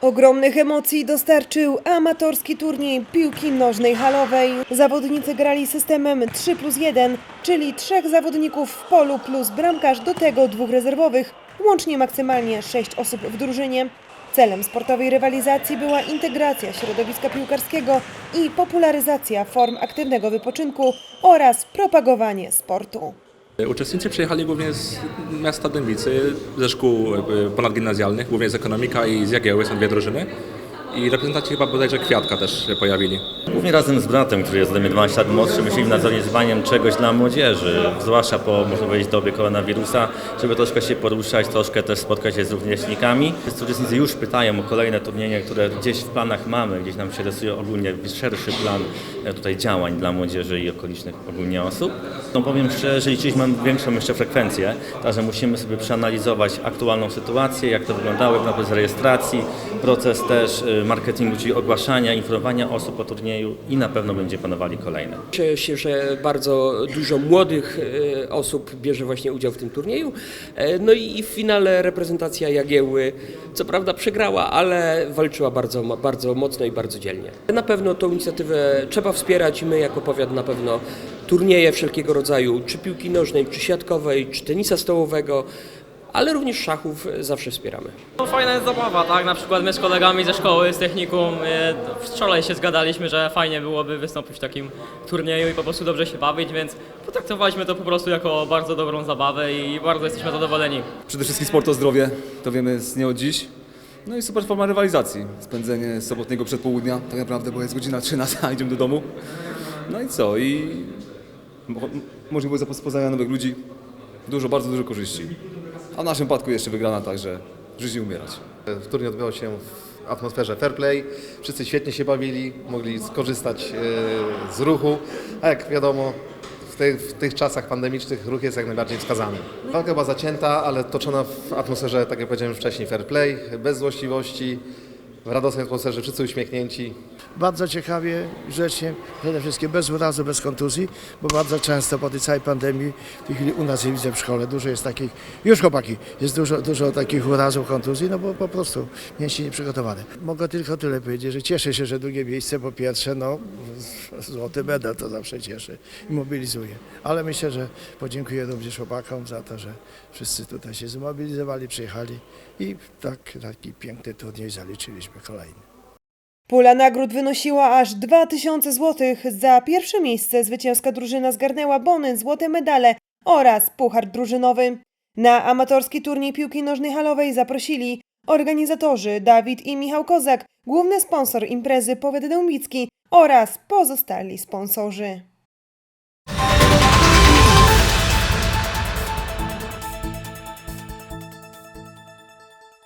Ogromnych emocji dostarczył amatorski turniej piłki nożnej halowej. Zawodnicy grali systemem 3 plus 1, czyli trzech zawodników w polu plus bramkarz, do tego dwóch rezerwowych, łącznie maksymalnie sześć osób w drużynie. Celem sportowej rywalizacji była integracja środowiska piłkarskiego i popularyzacja form aktywnego wypoczynku oraz propagowanie sportu. Uczestnicy przyjechali głównie z miasta Dębicy, ze szkół ponadgimnazjalnych, głównie z ekonomika i z Jagieły, są dwie drużyny. I reprezentanci chyba bodajże Kwiatka też się pojawili. Głównie razem z bratem, który jest ode mnie 12 lat młodszy, myślimy nad zorganizowaniem czegoś dla młodzieży, zwłaszcza po, można powiedzieć, dobie koronawirusa, żeby troszkę się poruszać, troszkę też spotkać się z rówieśnikami. Wszyscy uczestnicy już pytają o kolejne turnieje, które gdzieś w planach mamy, gdzieś nam się rysuje ogólnie szerszy plan e, tutaj działań dla młodzieży i okolicznych ogólnie osób. No powiem szczerze, że liczyliśmy większą jeszcze frekwencję, także musimy sobie przeanalizować aktualną sytuację, jak to wyglądało, proces rejestracji, proces też y, marketingu, czyli ogłaszania, informowania osób o turnieju i na pewno będzie planowali kolejne. Cieszę się, że bardzo dużo młodych e, osób bierze właśnie udział w tym turnieju. E, No i w finale reprezentacja Jagieły, co prawda przegrała, ale walczyła bardzo, bardzo mocno i bardzo dzielnie. Na pewno tą inicjatywę trzeba wspierać my jako powiat na pewno turnieje wszelkiego rodzaju, czy piłki nożnej, czy siatkowej, czy tenisa stołowego, ale również szachów zawsze wspieramy. No, Fajna jest zabawa, tak? Na przykład my z kolegami ze szkoły, z technikum e, wczoraj się zgadaliśmy, że fajnie byłoby wystąpić w takim turnieju i po prostu dobrze się bawić, więc potraktowaliśmy to po prostu jako bardzo dobrą zabawę i bardzo jesteśmy zadowoleni. Przede wszystkim sport to zdrowie, to wiemy z nie od dziś. No i super forma rywalizacji. Spędzenie sobotniego przedpołudnia, tak naprawdę, bo jest godzina 13, a idziemy do domu. No i co? I mo- można było zapoznania nowych ludzi. Dużo, bardzo dużo korzyści. A w naszym przypadku jeszcze wygrana, także żyć i umierać. Turniej odbywał się w atmosferze fair play. Wszyscy świetnie się bawili, mogli skorzystać e, z ruchu, a jak wiadomo, w, tej, w tych czasach pandemicznych ruch jest jak najbardziej wskazany. Walka była zacięta, ale toczona w atmosferze, tak jak powiedziałem wcześniej, fair play, bez złośliwości, w radosnej atmosferze, wszyscy uśmiechnięci. Bardzo ciekawie, grzecznie, przede wszystkim bez urazu, bez kontuzji, bo bardzo często po tej całej pandemii, w tej chwili u nas je widzę w szkole, dużo jest takich, już chłopaki, jest dużo, dużo takich urazów, kontuzji, no bo po prostu mięśnie nieprzygotowane. Mogę tylko tyle powiedzieć, że cieszę się, że drugie miejsce, po pierwsze, no złoty medal to zawsze cieszy i mobilizuje, ale myślę, że podziękuję również chłopakom za to, że wszyscy tutaj się zmobilizowali, przyjechali i tak, taki piękny turniej zaliczyliśmy kolejny. Pula nagród wynosiła aż 2000 zł. Za pierwsze miejsce zwycięska drużyna zgarnęła bony, złote medale oraz puchar drużynowy. Na amatorski turniej piłki nożnej halowej zaprosili organizatorzy Dawid i Michał Kozak, główny sponsor imprezy Powiat Dębicki oraz pozostali sponsorzy.